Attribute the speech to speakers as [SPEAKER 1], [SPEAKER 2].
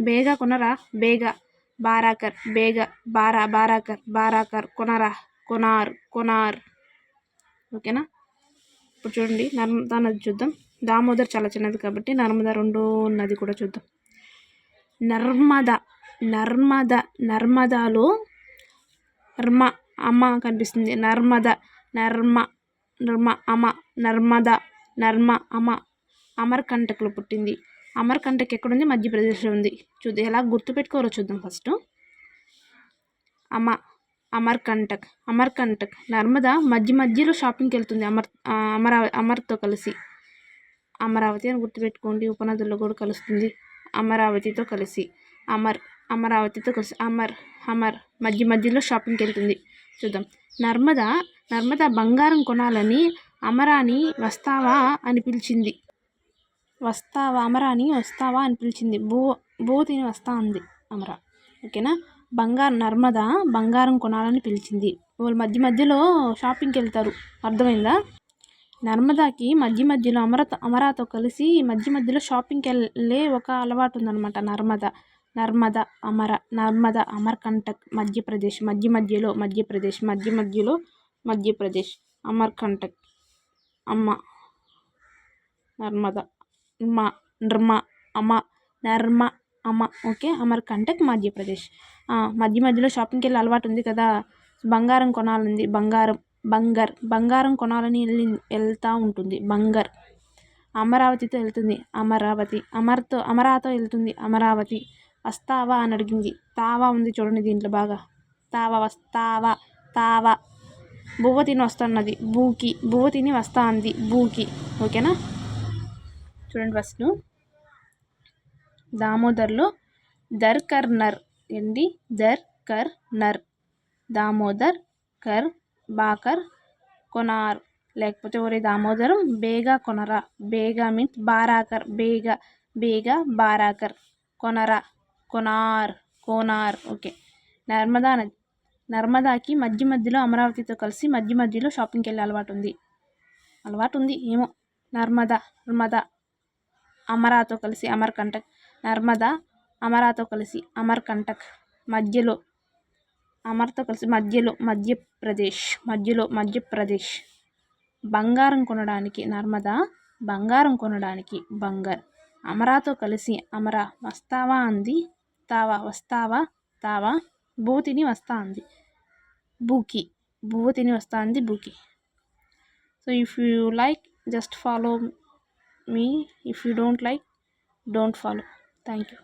[SPEAKER 1] బేగా కొనరా? బేగా. బారాకర్. బేగా. బారా బారాకర్. బారాకర్. కొనరా? కొనార్. కొనార్. ఓకేనా? ఇప్పుడు చూడండి. నర్మదా నది చూద్దాం. దామోదర్ చాలా చిన్నది కాబట్టి నర్మదా రెండో నది కూడా చూద్దాం. నర్మద. నర్మద. నర్మదాలో నర్మ అమ్మ కనిపిస్తుంది. నర్మద. నర్మ. నర్మ అమ. నర్మద. నర్మ అమ. అమర్కంటక్లో పుట్టింది. అమర్కంటక్ ఎక్కడుంది? మధ్యప్రదేశ్లో ఉంది. చూద్దాం ఎలా గుర్తుపెట్టుకోవాలో చూద్దాం ఫస్ట్. అమ అమర్కంటక్ అమర్కంటక్ నర్మదా మధ్య మధ్యలో షాపింగ్కి వెళ్తుంది. అమర్ అమరావతి అమర్తో కలిసి. అమరావతి అని గుర్తుపెట్టుకోండి. ఉపనదుల్లో కూడా కలుస్తుంది. అమరావతితో కలిసి. అమర్ అమరావతితో కలిసి. అమర్ అమర్ మధ్య మధ్యలో షాపింగ్కి వెళ్తుంది. చూద్దాం. నర్మద నర్మద బంగారం కొనాలని అమరాని వస్తావా అని పిలిచింది. వస్తావా అమరాని వస్తావా అని పిలిచింది. బూ బూ తిని వస్తా అంది అమర. ఓకేనా? బంగారం నర్మద బంగారం కొనాలని పిలిచింది. వాళ్ళు మధ్య మధ్యలో షాపింగ్కి వెళ్తారు. అర్థమైందా? నర్మదాకి మధ్య మధ్యలో అమరత అమరాతో కలిసి మధ్య మధ్యలో షాపింగ్కి వెళ్ళే ఒక అలవాటు ఉందన్నమాట నర్మద. నర్మద అమర నర్మద అమర్కంటక్ మధ్యప్రదేశ్ మధ్య మధ్యలో మధ్యప్రదేశ్ మధ్య మధ్యలో మధ్యప్రదేశ్ అమర్కంటక్. అమ్మ నర్మద. మా నృమ అమ నర్మ అమ ఓకే? అమర్కంటక్ మధ్యప్రదేశ్. మధ్య మధ్యలో షాపింగ్కి వెళ్ళే అలవాటు ఉంది కదా? బంగారం కొనాలంది బంగారం బంగర్ బంగారం కొనాలని వెళ్ళి వెళ్తూ ఉంటుంది. బంగర్. అమరావతితో వెళ్తుంది అమరావతి. అమర్తో అమరాతో వెళ్తుంది అమరావతి. వస్తావా అని అడిగింది. తావా ఉంది చూడండి దీంట్లో బాగా. తావా వస్తావా? తావా. బువ్వ తిని వస్తున్నది. బూకి బువ్వ తిని వస్తా అంది బూకి ఓకేనా? చూడండి ఫస్ట్. దామోదర్లో దర్ కర్నర్ ఏంటి? దర్ కర్ నర్. దామోదర్ కర్ బాకర్ కొనార్. లేకపోతే ఒరే దామోదరం బేగా కొనరా. బేగా మీన్స్ బారాకర్. బేగా బేగా బారాకర్. కొనరా కొనార్ కోనార్. ఓకే. నర్మదా నది. నర్మదాకి మధ్య మధ్యలో అమరావతితో కలిసి మధ్య మధ్యలో షాపింగ్కి వెళ్ళే అలవాటు ఉంది. అలవాటు ఉంది. ఏమో. నర్మదా నర్మదా. అమరాతో కలిసి అమర్కంటక్ నర్మదా అమరాతో కలిసి అమర్కంటక్ మధ్యలో అమర్తో కలిసి మధ్యలో మధ్యప్రదేశ్ మధ్యలో మధ్యప్రదేశ్. బంగారం కొనడానికి నర్మదా బంగారం కొనడానికి బంగార్. అమరాతో కలిసి అమరా వస్తావా అంది. తావా వస్తావా తావా బువ్వ తిని వస్తా అంది. బూకి బువ్వ తిని వస్తా అంది Booki so if you like just follow me. If you don't like don't follow. Thank you.